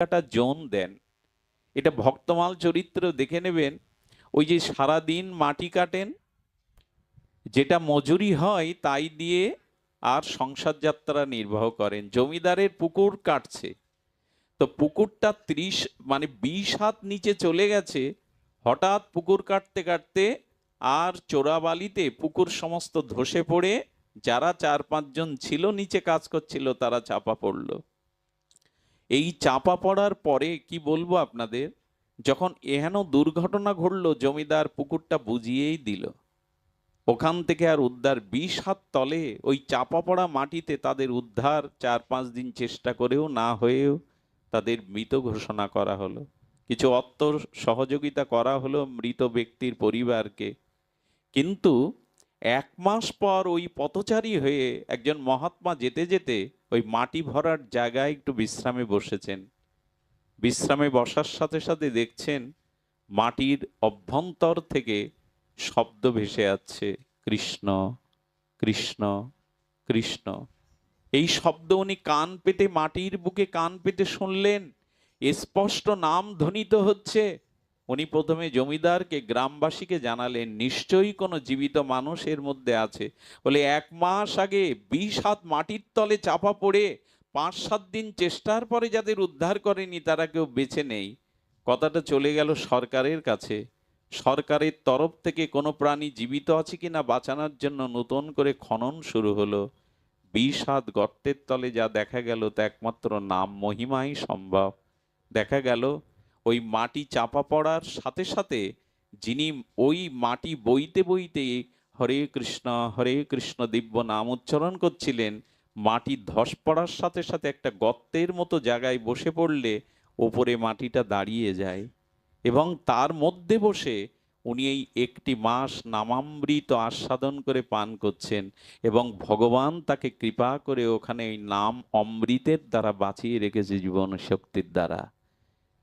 কাটা জোন দেন, এটা ভক্তমাল চরিত্র, দেখে নেবেন, ওই যে সারাদিন মাটি কাটেন, যেটা মজুরি হয় তাই দিয়ে আর সংসার যাত্রা নির্বাহ করেন। জমিদারের পুকুর কাটছে। তো পুকুরটা ত্রিশ মানে বিশ হাত নিচে চলে গেছে, হঠাৎ পুকুর কাটতে কাটতে আর চোরাবালিতে পুকুর সমস্ত ধসে পড়ে, যারা চার পাঁচজন ছিল, নিচে কাজ করছিল, তারা চাপা পড়ল। এই চাপা পড়ার পরে কি বলব আপনাদের? যখন এহেন দুর্ঘটনা ঘটলো, জমিদার পুকুরটা বুঝিয়েই দিল। ওখান থেকে আর উদ্ধার বিশ হাত তলে ওই চাপা পড়া মাটিতে তাদের উদ্ধার চার পাঁচ দিন চেষ্টা করেও না হয়েও তাদের মৃত ঘোষণা করা হলো। কিছু অর্থ সহযোগিতা করা হলো মৃত ব্যক্তির পরিবারকে। কিন্তু এক মাস পর ওই পথচারী হয়ে একজন মহাত্মা যেতে যেতে ওই মাটি ভরার জায়গায় একটু বিশ্রামে বসেছেন। বিশ্রামে বসার সাথে সাথে দেখছেন মাটির অভ্যন্তর থেকে শব্দ ভেসে যাচ্ছে কৃষ্ণ কৃষ্ণ কৃষ্ণ। এই শব্দ উনি কান পেতে, মাটির বুকে কান পেতে শুনলেন। স্পষ্ট নাম ধ্বনিত হচ্ছে। উনি প্রথমে জমিদারকে গ্রামবাসীকে জানালেন, নিশ্চয়ই কোনো জীবিত মানুষ এর মধ্যে আছে? বলে, এক মাস আগে বিশ হাত মাটির তলে চাপা পড়ে পাঁচ সাত দিন চেষ্টার পরে যাদের উদ্ধার করেনি তারা কেউ বেছে নেই। কথাটা চলে গেল সরকারের কাছে। সরকারের তরফ থেকে কোনো প্রাণী জীবিত আছে কিনা বাঁচানোর জন্য নতুন করে খনন শুরু হলো। বিশ হাত গর্তের তলে যা দেখা গেল তা একমাত্র নাম মহিমাই সম্ভব। দেখা গেল ওই মাটি চাপা পড়ার সাথে সাথে যিনি ওই মাটি বইতে বইতে হরে কৃষ্ণ হরে কৃষ্ণ দিব্য নাম উচ্চারণ করছিলেন, মাটি ধস পড়ার সাথে সাথে একটা গর্তের মতো জায়গায় বসে পড়লে ওপরে মাটিটা দাঁড়িয়ে যায়। এবং তার মধ্যে বসে উনি এই একটি মাস নামামৃত আস্বাদন করে পান করছেন এবং ভগবান তাকে কৃপা করে ওখানে এই নাম অমৃতের দ্বারা বাঁচিয়ে রেখেছে জীবন শক্তির দ্বারা।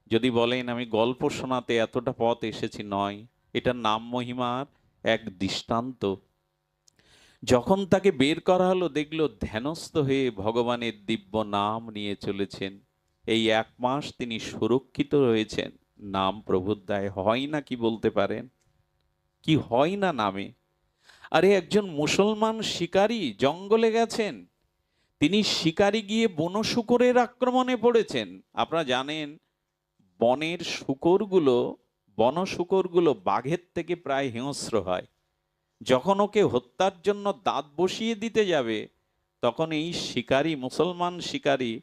যদি বলেন, আমি গল্প শোনাতে এতটা পথ এসেছি নয়। এটা নাম মহিমার এক দৃষ্টান্ত। যখন তাকে বের করা হলো, দেখল ধ্যানস্থ হয়ে ভগবানের দিব্য নাম নিয়ে চলেছেন। এই এক মাস তিনি সুরক্ষিত রয়েছেন। নাম প্রভুর দায় হয় না কি বলতে পারেন? কি হয় না নামে? আরে, একজন মুসলমান শিকারী জঙ্গলে গেছেন। তিনি শিকারি গিয়ে বন শুকরের আক্রমণে পড়েছেন। আপনারা জানেন বনের শুকরগুলো, বন শুকরগুলো বাঘের থেকে প্রায় হিংস্র হয়। যখন ওকে হত্যার জন্য দাঁত বসিয়ে দিতে যাবে, তখন এই শিকারী, মুসলমান শিকারী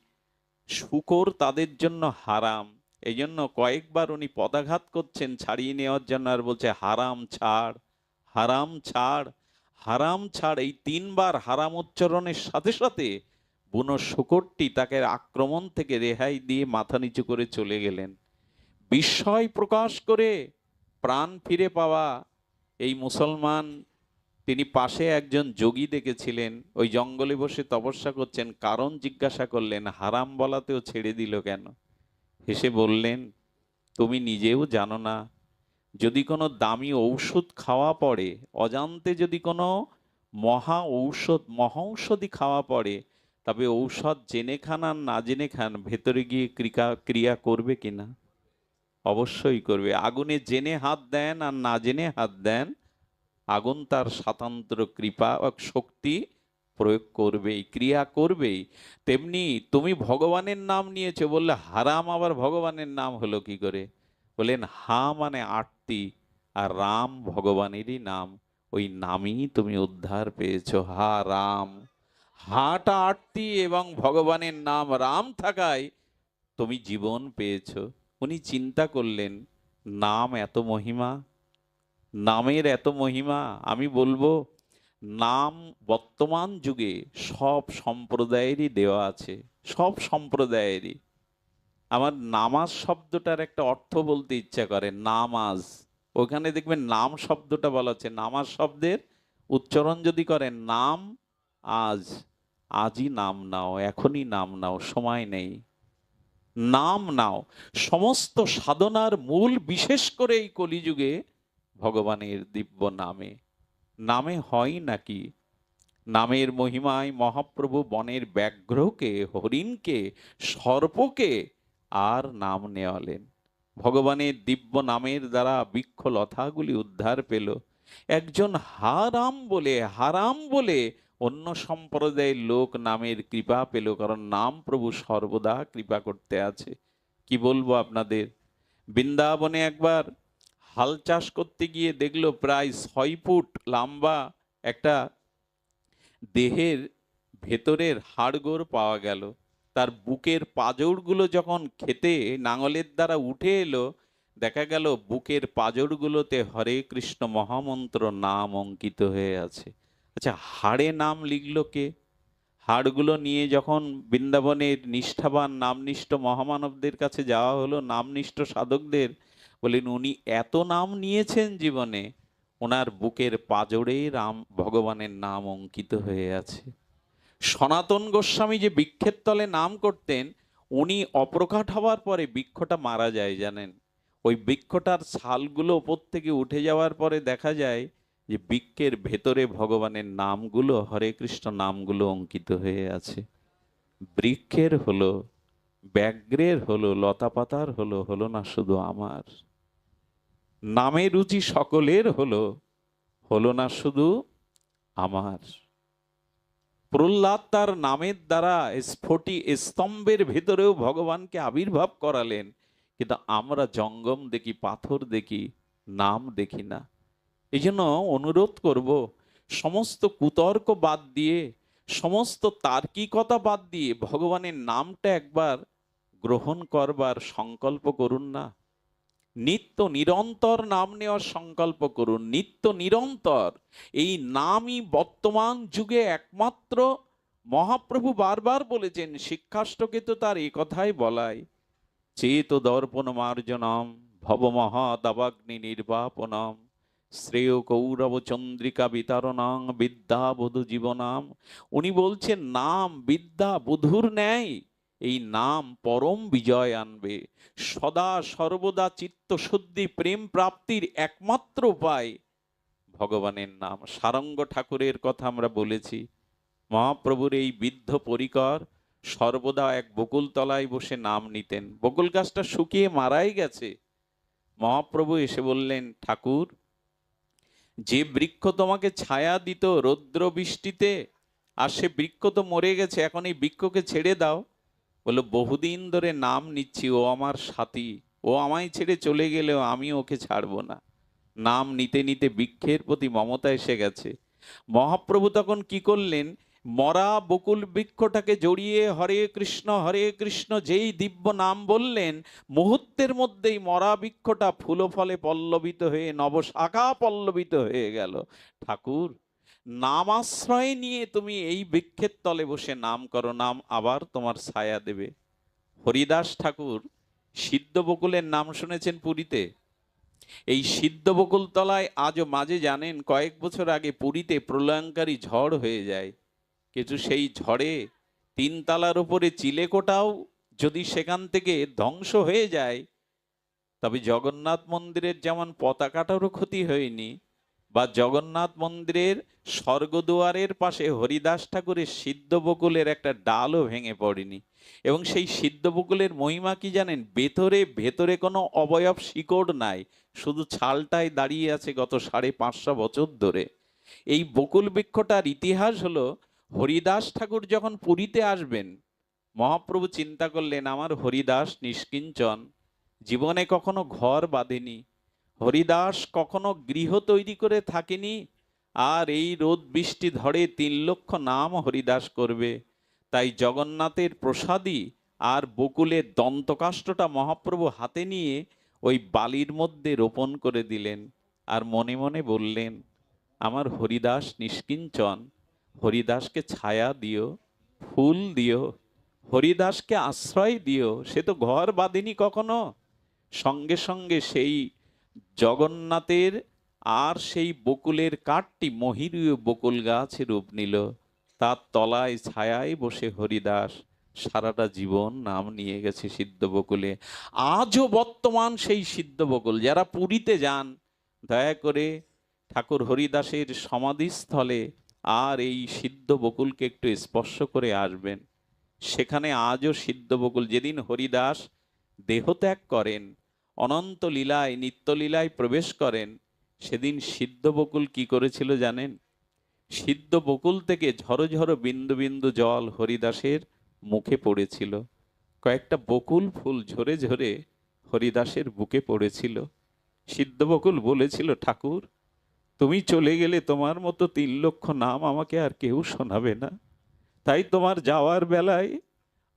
শুকর তাদের জন্য হারাম। এই জন্য কয়েকবার উনি পদাঘাত করছেন ছাড়িয়ে নেওয়ার জন্য আর বলছে, হারাম ছাড় হারাম ছাড় হারাম ছাড়। এই তিনবার হারাম উচ্চারণের সাথে সাথে বুনো শুকরটি তাকে আক্রমণ থেকে রেহাই দিয়ে মাথা নিচু করে চলে গেলেন। বিস্ময় প্রকাশ করে প্রাণ ফিরে পাওয়া এই মুসলমান। তিনি পাশে একজন যোগী দেখেছিলেন, ওই জঙ্গলে বসে তপস্যা করছেন, কারণ জিজ্ঞাসা করলেন, হারাম বলাতেও ছেড়ে দিল কেন? হেসে বললেন, তুমি নিজেও জানো না, যদি কোনো দামি ঔষধ খাওয়া পড়ে, অজান্তে যদি কোনো মহা ঔষধ, মহৌষধি খাওয়া পড়ে, তবে ঔষধ জেনে খান আর না জেনে খান, ভেতরে গিয়ে ক্রিয়া ক্রিয়া করবে কিনা অবশ্যই করবে। আগুনে জেনে হাত দেন আর না জেনে হাত দেন, আগুন তার স্বাতন্ত্র কৃপা শক্তি প্রয়োগ করবেই, ক্রিয়া করবেই। তেমনি তুমি ভগবানের নাম নিয়েছো বললে হারাম, আবার ভগবানের নাম হলো কি করে? বললেন হা মানে আটটি আর রাম ভগবানেরই নাম। ওই নামই তুমি উদ্ধার পেয়েছ। হা রাম। হাটা আটটি এবং ভগবানের নাম রাম থাকায় তুমি জীবন পেয়েছ। উনি চিন্তা করলেন, নাম এত মহিমা, নামের এত মহিমা, আমি বলব, নাম বর্তমান যুগে সব সম্প্রদায়েরই দেওয়া আছে, সব সম্প্রদায়েরই। আমার নামাজ শব্দটার একটা অর্থ বলতে ইচ্ছা করে, নামাজ। ওখানে দেখবেন নাম শব্দটা বলা হচ্ছে, নামাজ শব্দের উচ্চারণ যদি করেন নাম আজ, আজই নাম নাও, এখনই নাম নাও, সময় নেই। নাম নাও। সমস্ত সাধনার মূল বিশেষ করে এই কলিযুগে ভগবানের দিব্য নামে। নামে হয় নাকি? নামের মহিমায় মহাপ্রভু বনের ব্যাঘ্রকে, হরিণকে, সর্পকে আর নাম নেওয়ালেন। ভগবানের দিব্য নামের দ্বারা বৃক্ষলতাগুলি উদ্ধার পেল। একজন হারাম বলে হারাম বলে অন্য সম্প্রদায়ের লোক নামের কৃপা পেল, কারণ নাম প্রভু সর্বদা কৃপা করতে আছে। কি বলব আপনাদের? বৃন্দাবনে একবার হাল চাষ করতে গিয়ে দেখল প্রায় ছয় ফুট লম্বা একটা দেহের ভেতরের হাড়গোড় পাওয়া গেল। তার বুকের পাঁজরগুলো যখন খেতে নাঙলের দ্বারা উঠে এলো, দেখা গেল বুকের পাঁজরগুলোতে হরে কৃষ্ণ মহামন্ত্র নাম অঙ্কিত হয়ে আছে। আচ্ছা হাড়ে নাম লিখলো কে? হাড়গুলো নিয়ে যখন বৃন্দাবনের নিষ্ঠাবান, নামনিষ্ঠ মহামানবদের কাছে যাওয়া হলো, নামনিষ্ঠ সাধকদের বলেন উনি এত নাম নিয়েছেন জীবনে, ওনার বুকের পাজরে রাম, ভগবানের নাম অঙ্কিত হয়ে আছে। সনাতন গোস্বামী যে বৃক্ষের তলে নাম করতেন, উনি অপ্রকাট হওয়ার পরে বৃক্ষটা মারা যায়, জানেন? ওই বৃক্ষটার ছালগুলো ওপর থেকে উঠে যাওয়ার পরে দেখা যায় যে বৃক্ষের ভেতরে ভগবানের নামগুলো, হরে কৃষ্ণ নামগুলো অঙ্কিত হয়ে আছে। বৃক্ষের হলো, ব্যাঘ্রের হলো, লতাপাতার হলো হলো না শুধু আমার। নামে রুচি সকলের হলো হলো না শুধু আমার। প্রহ্লাদ তার নামের দ্বারা স্ফটি স্তম্ভের ভেতরেও ভগবানকে আবির্ভাব করালেন, কিন্তু আমরা জঙ্গম দেখি, পাথর দেখি, নাম দেখি না। এই জন্য অনুরোধ করব, সমস্ত কুতর্ক বাদ দিয়ে, সমস্ত তার্কিকতা বাদ দিয়ে ভগবানের নামটা একবার গ্রহণ করবার সংকল্প করুন না। নিত্য নিরন্তর নাম নেওয়ার সংকল্প করুন। নিত্য নিরন্তর। এই নামই বর্তমান যুগে একমাত্র মহাপ্রভু বারবার বলেছেন শিক্ষাষ্টকে তো তার এ কথাই বলায় চেত দর্পণ মার্জনম ভবমহাদাবাগ্নি নির্বাপনম শ্রেয় কৌরব চন্দ্রিকা বিতারণাং বিদ্যা বধু জীবনাম। উনি বলছেন, নাম বিদ্যা বধুর ন্যায়, এই নাম পরম বিজয় আনবে। সদা সর্বদা চিত্তশুদ্ধি, প্রেম প্রাপ্তির একমাত্র উপায়। ভগবানের নাম। সারঙ্গ ঠাকুরের কথা আমরা বলেছি। মহাপ্রভুর এই বৃদ্ধ পরিকর সর্বদা এক বকুল তলায় বসে নাম নিতেন। বকুল গাছটা শুকিয়ে মারাই গেছে। মহাপ্রভু এসে বললেন, ঠাকুর যে বৃক্ষ তোমাকে ছায়া দিত রৌদ্র বৃষ্টিতে আর সে বৃক্ষ তো মরে গেছে, এখন এই বৃক্ষকে ছেড়ে দাও। বলল, বহুদিন ধরে নাম নিচ্ছি, ও আমার সাথী, ও আমায় ছেড়ে চলে গেলেও আমি ওকে ছাড়বো না। নাম নিতে নিতে বৃক্ষের প্রতি মমতা এসে গেছে। মহাপ্রভু তখন কি করলেন? মরা বকুল বৃক্ষটাকে জড়িয়ে হরে কৃষ্ণ হরে কৃষ্ণ যেই দিব্য নাম বললেন, মুহূর্তের মধ্যেই মরা বৃক্ষটা ফুল ফলে পল্লবিত হয়ে, নবশাখা পল্লবিত হয়ে গেল। ঠাকুর, নামাশ্রয় নিয়ে তুমি এই বৃক্ষের তলে বসে নাম করো, নাম আবার তোমার ছায়া দেবে। হরিদাস ঠাকুর, সিদ্ধ বকুলের নাম শুনেছেন পুরীতে? এই সিদ্ধ বকুল তলায় আজও মাঝে জানেন, কয়েক বছর আগে পুরীতে প্রলয়ঙ্কারী ঝড় হয়ে যায়। কিন্তু সেই ঝড়ে তিন তালার উপরে চিলেকোটাও যদি সেখান থেকে ধ্বংস হয়ে যায়, তবে জগন্নাথ মন্দিরের যেমন পতাকাটারও ক্ষতি হয়নি বা জগন্নাথ মন্দিরের স্বর্গদুয়ারের পাশে হরিদাস ঠাকুরের সিদ্ধ বকুলের একটা ডালও ভেঙে পড়েনি। এবং সেই সিদ্ধ বকুলের মহিমা কি জানেন? ভেতরে ভেতরে কোনো অবয়ব শিকড় নাই, শুধু ছালটাই দাঁড়িয়ে আছে গত সাড়ে পাঁচশো বছর ধরে। এই বকুল বৃক্ষটার ইতিহাস হলো হরিদাস ঠাকুর যখন পুরীতে আসবেন, মহাপ্রভু চিন্তা করলেন, আমার হরিদাস নিষ্কিঞ্চন, জীবনে কখনো ঘর বাঁধেনি। হরিদাস কখনো গৃহ তৈরি করে থাকেনি, আর এই রোদ বৃষ্টি ধরে তিন লক্ষ নাম হরিদাস করবে। তাই জগন্নাথের প্রসাদী আর বকুলের দন্তকাষ্টটা মহাপ্রভু হাতে নিয়ে ওই বালির মধ্যে রোপণ করে দিলেন। আর মনে মনে বললেন, আমার হরিদাস নিষ্কিঞ্চন হরিদাসকে ছায়া দিও, ফুল দিও, হরিদাসকে আশ্রয় দিও, সে তো ঘর বাঁধেনি কখনো? সঙ্গে সঙ্গে সেই জগন্নাথের আর সেই বকুলের কাঠটি মহিরীয় বকুল গাছ রূপ নিল। তার তলায় ছায়ায় বসে হরিদাস সারাটা জীবন নাম নিয়ে গেছে সিদ্ধ বকুলে। আজও বর্তমান সেই সিদ্ধ বকুল, যারা পুরীতে যান, দয়া করে ঠাকুর হরিদাসের সমাধিস্থলে আর এই সিদ্ধ বকুলকে একটু স্পর্শ করে আসবেন। সেখানে আজও সিদ্ধ বকুল, যেদিন হরিদাস দেহত্যাগ করেন, অনন্ত লীলায় নিত্যলীলায় প্রবেশ করেন, সেদিন সিদ্ধ বকুল কি করেছিল জানেন? সিদ্ধ বকুল থেকে ঝরো ঝরো বিন্দু বিন্দু জল হরিদাসের মুখে পড়েছিল। কয়েকটা বকুল ফুল ঝরে ঝরে হরিদাসের বুকে পড়েছিল। সিদ্ধ বকুল বলেছিল, ঠাকুর তুমি চলে গেলে তোমার মতো তিন লক্ষ নাম আমাকে আর কেউ শোনাবে না। তাই তোমার যাওয়ার বেলায়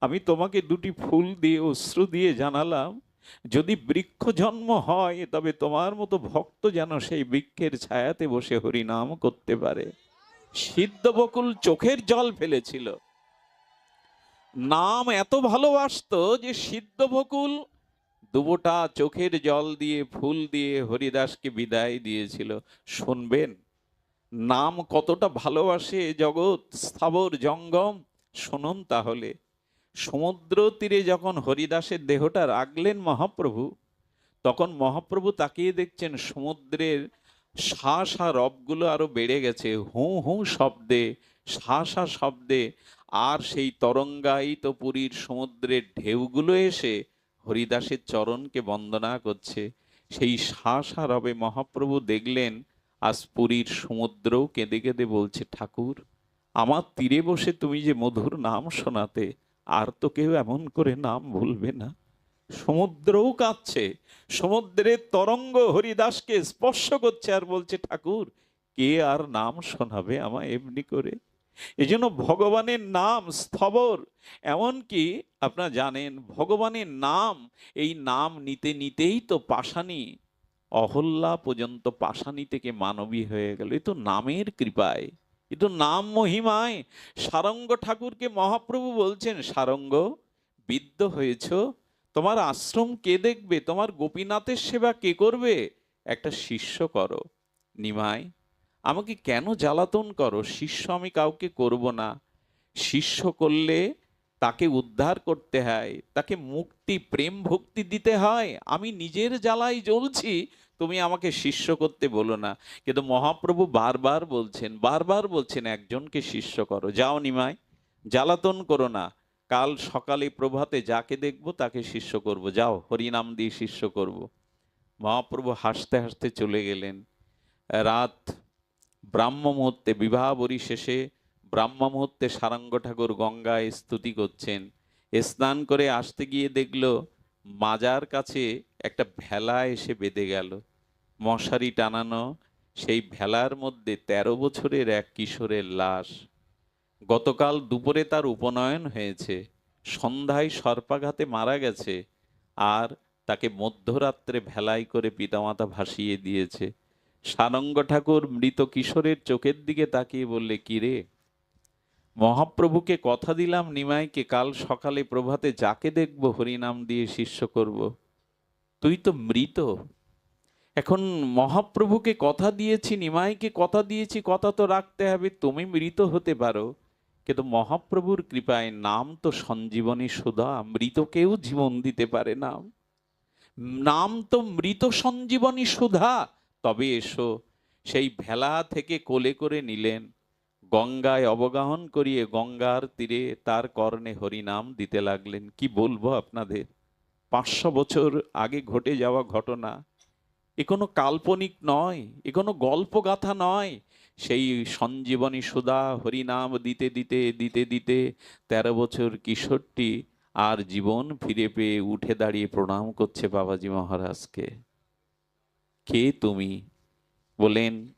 আমি তোমাকে দুটি ফুল দিয়ে, অশ্রু দিয়ে জানালাম, যদি বৃক্ষ জন্ম হয়, তবে তোমার মতো ভক্ত যেন সেই বৃক্ষের ছায়াতে বসে হরিনাম করতে পারে। সিদ্ধ বকুল চোখের জল ফেলেছিল। নাম এত ভালোবাসতো যে সিদ্ধ বকুল দুবোটা চোখের জল দিয়ে, ফুল দিয়ে হরিদাসকে বিদায় দিয়েছিল। শুনবেন, নাম কতটা ভালোবাসে জগৎ, স্থাবর জঙ্গম। শুনুন তাহলে, সমুদ্র তীরে যখন হরিদাসের দেহটা রাখলেন মহাপ্রভু, তখন মহাপ্রভু তাকিয়ে দেখছেন সমুদ্রের শা শা রবগুলো আরও বেড়ে গেছে। হু হু শব্দে শা শা শব্দে, আর সেই তরঙ্গায়িত পুরীর সমুদ্রের ঢেউগুলো এসে হরিদাসের চরণকে বন্দনা করছে। সেই শা শা রবে মহাপ্রভু দেখলেন, আজ পুরীর সমুদ্রও কেঁদে কেঁদে বলছে, ঠাকুর, আমার তীরে বসে তুমি যে মধুর নাম শোনাতে, আর তো কেউ এমন করে নাম ভুলবে না। সমুদ্রও কাঁদছে, সমুদ্রের তরঙ্গ হরিদাসকে স্পর্শ করছে আর বলছে, ঠাকুর, কে আর নাম শোনাবে আমায় এমনি করে? এই জন্য ভগবানের নাম স্থবর। এমনকি আপনারা জানেন, ভগবানের নাম, এই নাম নিতে নিতেই তো পাশানি অহল্যা পর্যন্ত পাশানি থেকে মানবী হয়ে গেল। এ তো নামের কৃপায়, এ তো নাম মহিমায়। সারঙ্গ ঠাকুরকে মহাপ্রভু বলছেন, সারঙ্গ, বিদ্ধ হয়েছ। তোমার আশ্রম কে দেখবে? তোমার গোপীনাথের সেবা কে করবে? একটা শিষ্য করো। নিমাই আমাকে কেন জ্বালাতন করো? শিষ্য আমি কাউকে করব না। শিষ্য করলে তাকে উদ্ধার করতে হয়, তাকে মুক্তি, প্রেম, ভক্তি দিতে হয়। আমি নিজের জ্বালাই জ্বলছি, তুমি আমাকে শিষ্য করতে বলো না। কিন্তু মহাপ্রভু বারবার বলছেন বারবার বলছেন, একজনকে শিষ্য করো। যাও নিমাই জ্বালাতন করো না। কাল সকালে প্রভাতে যাকে দেখব, তাকে শিষ্য করব। যাও, হরিনাম দিয়ে শিষ্য করব। মহাপ্রভু হাসতে হাসতে চলে গেলেন। রাত ব্রাহ্ম মুহূর্তে বিবাহ বরি শেষে ব্রাহ্ম মুহূর্তে সারঙ্গ ঠাকুর গঙ্গায় স্তুতি করছেন। স্নান করে আসতে গিয়ে দেখল মাজার কাছে একটা ভেলা এসে বেঁধে গেল। মশারি টানানো, সেই ভেলার মধ্যে ১৩ বছরের এক কিশোরের লাশ। গতকাল দুপুরে তার উপনয়ন হয়েছে। সন্ধ্যায় সর্পাঘাতে মারা গেছে আর তাকে মধ্যরাত্রে ভেলাই করে পিতামাতা ভাসিয়ে দিয়েছে। সারঙ্গ ঠাকুর মৃত কিশোরের চোখের দিকে তাকিয়ে বললে কিরে মহাপ্রভুকে কথা দিলাম নিমাইকে, কাল সকালে প্রভাতে যাকে দেখব, হরিনাম দিয়ে শিষ্য করব। তুই তো মৃত। এখন মহাপ্রভুকে কথা দিয়েছি, নিমাইকে কথা দিয়েছি, কথা তো রাখতে হবে, তুমি মৃত হতে পারো। কিন্তু মহাপ্রভুর কৃপায় নাম তো সঞ্জীবনী সুধা মৃতকেও জীবন দিতে পারে নাম নাম তো মৃত সঞ্জীবনী সুধা। তবে এসো, সেই ভেলা থেকে কোলে করে নিলেন। গঙ্গায় অবগাহন করিয়ে গঙ্গার তীরে তার কর্ণে হরিনাম দিতে লাগলেন। কি বলব আপনাদের? পাঁচশো বছর আগে ঘটে যাওয়া ঘটনা। এ কোনো কাল্পনিক নয়, এ কোনো গল্পগাথা নয়। সেই সঞ্জীবনী সুধা হরিনাম দিতে দিতে দিতে দিতে তেরো বছর কিশোরটি আর জীবন ফিরে পেয়ে উঠে দাঁড়িয়ে প্রণাম করছে বাবাজি মহারাজকে। কে তুমি? বলেন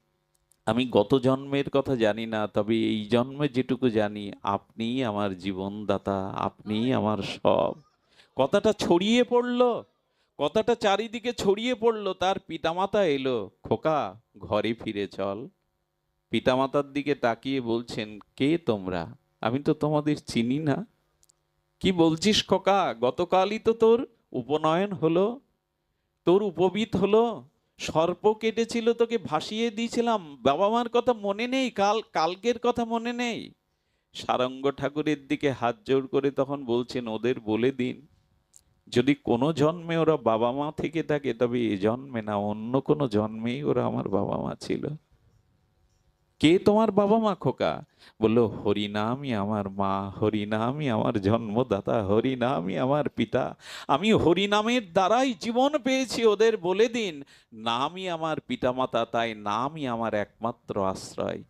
আমি গত জন্মের কথা জানি না তবে এই জন্মে যেটুকু জানি আপনি আমার জীবনদাতা আপনি আমার সব। কথাটা ছড়িয়ে পড়ল কথাটা চারিদিকে ছড়িয়ে পড়ল তার পিতামাতা এলো খোকা ঘরে ফিরে চল। পিতামাতার দিকে তাকিয়ে বলছেন কে তোমরা? আমি তো তোমাদের চিনি না। কি বলছিস খোকা? গতকালই তো তোর উপনয়ন হলো তোর উপবিত হলো সর্প কেটেছিল তোকে ভাসিয়ে দিয়েছিলাম। বাবা মার কথা মনে নেই, কাল, কালকের কথা মনে নেই। সারঙ্গ ঠাকুরের দিকে হাত জোর করে তখন বলছেন, ওদের বলে দিন। যদি কোনো জন্মে ওরা বাবা মা থেকে থাকে, তবে এ জন্মে না, অন্য কোনো জন্মেই ওরা আমার বাবা মা ছিল। কে তোমার বাবা মা খোকা? বলল হরিনামই আমার মা হরিনামই আমার জন্মদাতা হরিনামই আমার পিতা। আমি হরিনামের দ্বারাই জীবন পেয়েছি, ওদের বলে দিন। নামই আমার পিতামাতা, তাই নামই আমার একমাত্র আশ্রয়।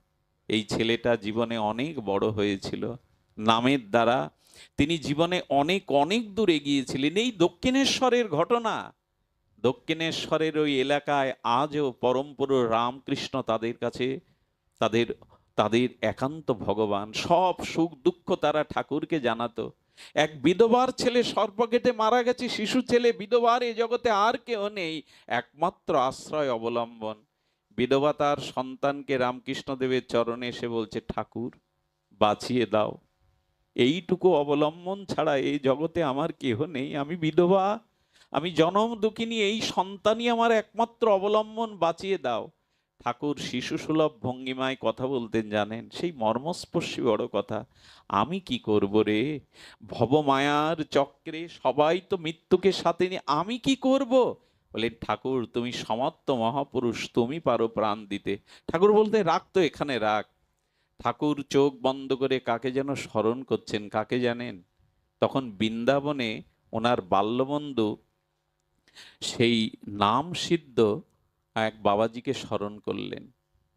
এই ছেলেটা জীবনে অনেক বড় হয়েছিল। নামের দ্বারা তিনি জীবনে অনেক অনেক দূর এগিয়েছিলেন। এই দক্ষিণেশ্বরের ঘটনা, দক্ষিণেশ্বরের ওই এলাকায় আজও পরমপুরুষ রামকৃষ্ণ তাদের কাছে তাদের তাদের একান্ত ভগবান, সব সুখ দুঃখ তারা ঠাকুরকে জানাতো। এক বিধবার ছেলে সর্পকেটে মারা গেছে, শিশু ছেলে বিধবার এ জগতে আর কেউ নেই, একমাত্র আশ্রয় অবলম্বন। বিধবা তার সন্তানকে রামকৃষ্ণদেবের চরণে এসে বলছে, ঠাকুর, বাঁচিয়ে দাও। এইটুকু অবলম্বন ছাড়া এই জগতে আমার কেহ নেই। আমি বিধবা, আমি জনম দুঃখিনী, এই সন্তানই আমার একমাত্র অবলম্বন, বাঁচিয়ে দাও। ঠাকুর শিশু সুলভ ভঙ্গিমায় কথা বলতেন জানেন? সেই মর্মস্পর্শী বড় কথা, আমি কি করব রে? ভবমায়ার চক্রে সবাই তো মৃত্যুকে সাথে নিয়ে, আমি কি করব? বলেন ঠাকুর, তুমি সমর্থ মহাপুরুষ, তুমি পারো প্রাণ দিতে। ঠাকুর বলতে রাখ তো এখানে রাখ ঠাকুর চোখ বন্ধ করে কাকে যেন স্মরণ করছেন, কাকে জানেন? তখন বৃন্দাবনে ওনার বাল্যবন্ধু, সেই নাম সিদ্ধ এক বাবাজিকে স্মরণ করলেন।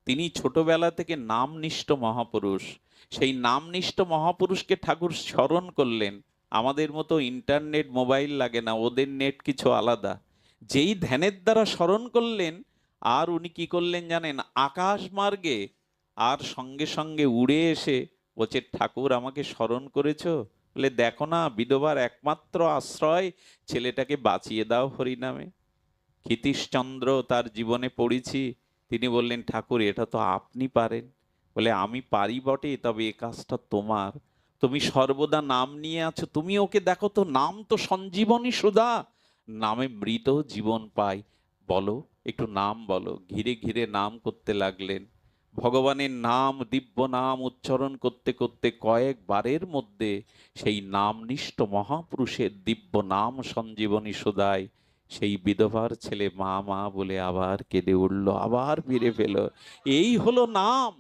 তিনি ছোটবেলা থেকে নামনিষ্ঠ মহাপুরুষ। সেই নামনিষ্ঠ মহাপুরুষকে ঠাকুর স্মরণ করলেন। আমাদের মতো ইন্টারনেট, মোবাইল লাগে না, ওদের নেট কিছু আলাদা। যেই ধ্যানের দ্বারা স্মরণ করলেন, আর উনি কি করলেন জানেন? আকাশ মার্গে আর সঙ্গে সঙ্গে উড়ে এসে বলছে, ঠাকুর, আমাকে স্মরণ করেছ? বলে, দেখো না, বিধবার একমাত্র আশ্রয়, ছেলেটাকে বাঁচিয়ে দাও হরিনামে। ক্ষিতীশচন্দ্র তার জীবনে পড়েছি। তিনি বললেন, ঠাকুর, এটা তো আপনি পারেন। বলে, আমি পারি বটে, তবে এ কাজটা তোমার। তুমি সর্বদা নাম নিয়ে আছো, তুমি ওকে দেখো তো, নাম তো সঞ্জীবনী সুধা। নামে মৃত জীবন পাই। বলো, একটু নাম বলো। ঘিরে ঘিরে নাম করতে লাগলেন। ভগবানের নাম, দিব্য নাম উচ্চারণ করতে করতে কয়েকবারের মধ্যে সেই নামনিষ্ঠ মহাপুরুষের দিব্য নাম সঞ্জীবনী সুদায় সেই বিধবার ছেলে মা মা বলে আবার কেঁদে উঠল, আবার ফিরে পেল। এই হলো নাম।